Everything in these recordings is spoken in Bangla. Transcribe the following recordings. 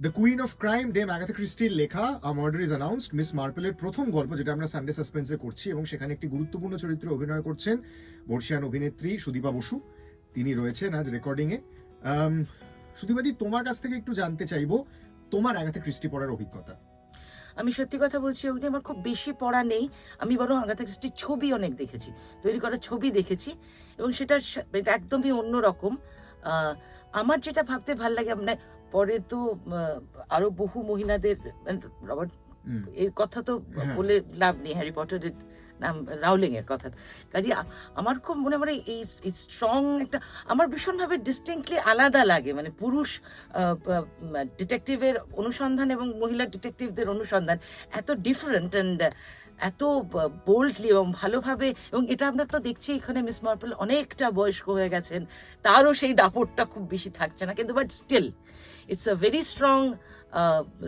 The queen of crime dame Agatha ক্রিস্টির লেখা a murder is announced Miss মার্পেলের প্রথম গল্প যেটা আমরা সানডে সাসপেন্সে করছি এবং সেখানে একটি গুরুত্বপূর্ণ চরিত্রে অভিনয় করছেন বর্ষিয়ান অভিনেত্রী সুদীপা বসু। তিনি রয়েছেন আজ রেকর্ডিংয়ে সুদীপাদি তোমার কাছ থেকে একটু জানতে চাইব তোমার অ্যাগাথা ক্রিস্টি পড়ার অভিজ্ঞতা। আমি সত্যি কথা বলছি ওগুলি আমার খুব বেশি পড়া নেই। আমি বরং আগাথা ক্রিস্টির ছবি অনেক দেখেছি তৈরি করা ছবি দেখেছি এবং সেটা একদমই অন্যরকম। আহ, আমার যেটা ভাবতে ভালো লাগে মানে পরে তো আরও বহু মহিলাদের মানে রবার্ট এর কথা তো হ্যাঁ। বলে লাভ নেই হ্যারি পটারের নাম রাউলিং এর কথা কাজে আমার খুব মনে মানে এই স্ট্রং একটা, আমার ভীষণভাবে ডিস্টিংক্টলি আলাদা লাগে। মানে পুরুষ ডিটেকটিভের অনুসন্ধান এবং মহিলা ডিটেকটিভদের অনুসন্ধান এত ডিফারেন্ট অ্যান্ড এত বোল্ডলি এবং ভালোভাবে, এবং এটা আমরা তো দেখছি এখানে মিস মার্পল অনেকটা বয়স্ক হয়ে গেছেন। তারও সেই দাপটটা খুব বেশি থাকছে না। কিন্তু but still it's a very strong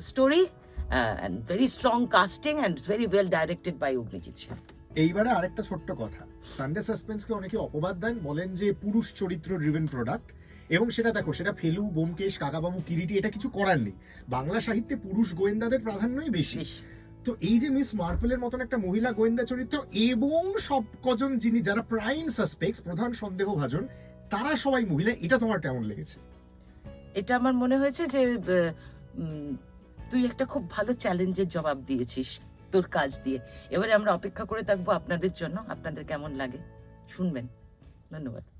story and very strong casting and very well directed by Agnijit Sen এইবারে আরেকটা ছোট্ট কথা। সানডে সাসপেন্সকে অনেকে অপবাদ দেন বলেন যে পুরুষ চরিত্র ড্রিভেন প্রোডাক্ট এবং সেটা দেখো সেটা ফেলু বোমকেশ কাকাবাবু কিরিটি এটা কিছু করার নেই। বাংলা সাহিত্যে পুরুষ গোয়েন্দাদের প্রাধান্যই বেশি। তো এই যে মিস মার্পেলের মতন একটা মহিলা গোয়েন্দা চরিত্র এবং সব কজন যিনি যারা প্রাইম সাসপেক্টস প্রধান সন্দেহভাজন তারা সবাই মহিলা এটা তোমার কেমন লেগেছে? এটা আমার মনে হয়েছে যে তুই একটা খুব ভালো চ্যালেঞ্জের জবাব দিয়েছিস। তোর কাজ দিয়ে। এবারে আমরা অপেক্ষা করে থাকব আপনাদের জন্য। আপনাদের কেমন লাগে? শুনবেন। ধন্যবাদ।